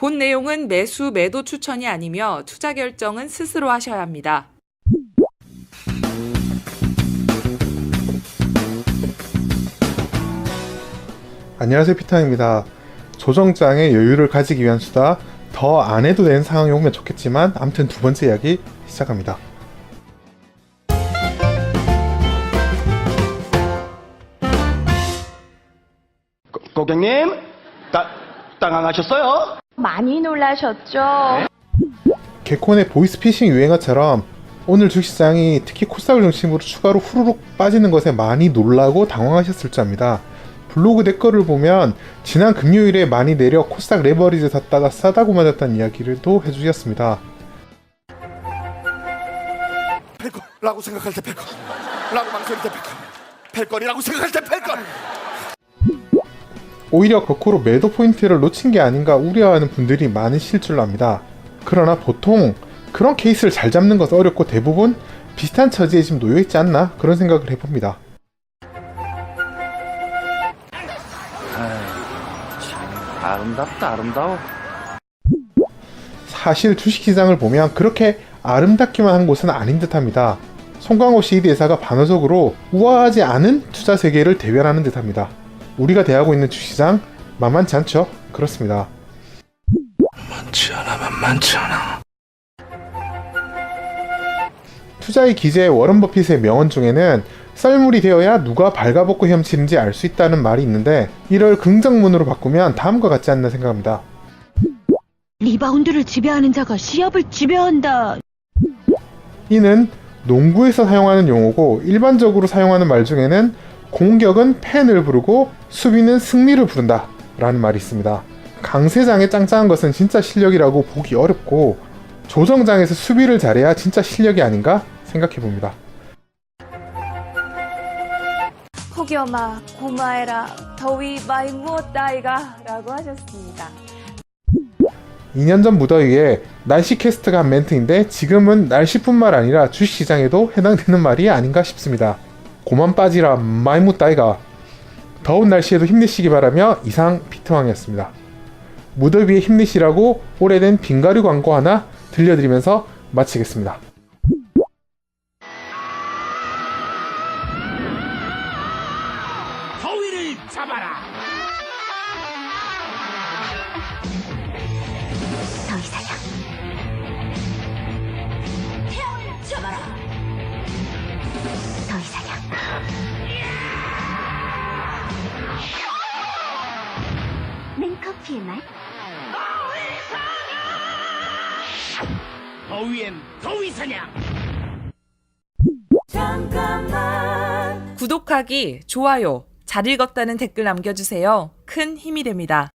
본 내용은 매수 매도 추천이 아니며 투자 결정은 스스로 하셔야 합니다. 안녕하세요 피터입니다. 조정장의 여유를 가지기 위한 수다 더 안 해도 되는 상황이 오면 좋겠지만 아무튼 두 번째 이야기 시작합니다. 고, 고객님, 따, 당황하셨어요? 많이 놀라셨죠? 개콘의 보이스피싱 유행어처럼 오늘 주식시장이 특히 코스닥을 중심으로 추가로 후루룩 빠지는 것에 많이 놀라고 당황하셨을 줄 압니다. 블로그 댓글을 보면 지난 금요일에 많이 내려 코스닥 레버리지 샀다가 싸다고 맞았다는 이야기를 또 해주셨습니다. 펠거라고 생각할 때 펠거 라고 망설일 때 펠거 펠거리라고 생각할 때 펠거 오히려 거꾸로 매도 포인트를 놓친 게 아닌가 우려하는 분들이 많으실 줄로 압니다. 그러나 보통 그런 케이스를 잘 잡는 것은 어렵고 대부분 비슷한 처지에 지금 놓여있지 않나 그런 생각을 해봅니다. 아름답다, 아름다워. 사실 주식시장을 보면 그렇게 아름답기만 한 곳은 아닌 듯합니다. 송강호 CD사가 반어적으로 우아하지 않은 투자 세계를 대변하는 듯합니다. 우리가 대하고 있는 주식시장 만만치 않죠? 그렇습니다. 많지 않아 만만치 않아 투자의 기재 워런 버핏의 명언 중에는 썰물이 되어야 누가 발가벗고 헤엄치는지 알 수 있다는 말이 있는데 이를 긍정문으로 바꾸면 다음과 같지 않나 생각합니다. 리바운드를 지배하는 자가 시합을 지배한다. 이는 농구에서 사용하는 용어고 일반적으로 사용하는 말 중에는 공격은 팬을 부르고 수비는 승리를 부른다 라는 말이 있습니다. 강세장에 짱짱한 것은 진짜 실력이라고 보기 어렵고 조정장에서 수비를 잘해야 진짜 실력이 아닌가 생각해 봅니다. 혹여마 고마해라 더위 많이 무었다이가 라고 하셨습니다. 2년 전 무더위에 날씨 캐스트가 한 멘트인데 지금은 날씨뿐만 아니라 주식시장에도 해당되는 말이 아닌가 싶습니다. 고만 빠지라 마이무 따이가 더운 날씨에도 힘내시기 바라며 이상 피트왕이었습니다. 무더위에 힘내시라고 오래된 빙가류 광고 하나 들려드리면서 마치겠습니다. 더위를 잡아라. 더 이상 커피의 맛? 더위엔 더위 사냥. 구독하기, 좋아요, 잘 읽었다는 댓글 남겨주세요. 큰 힘이 됩니다.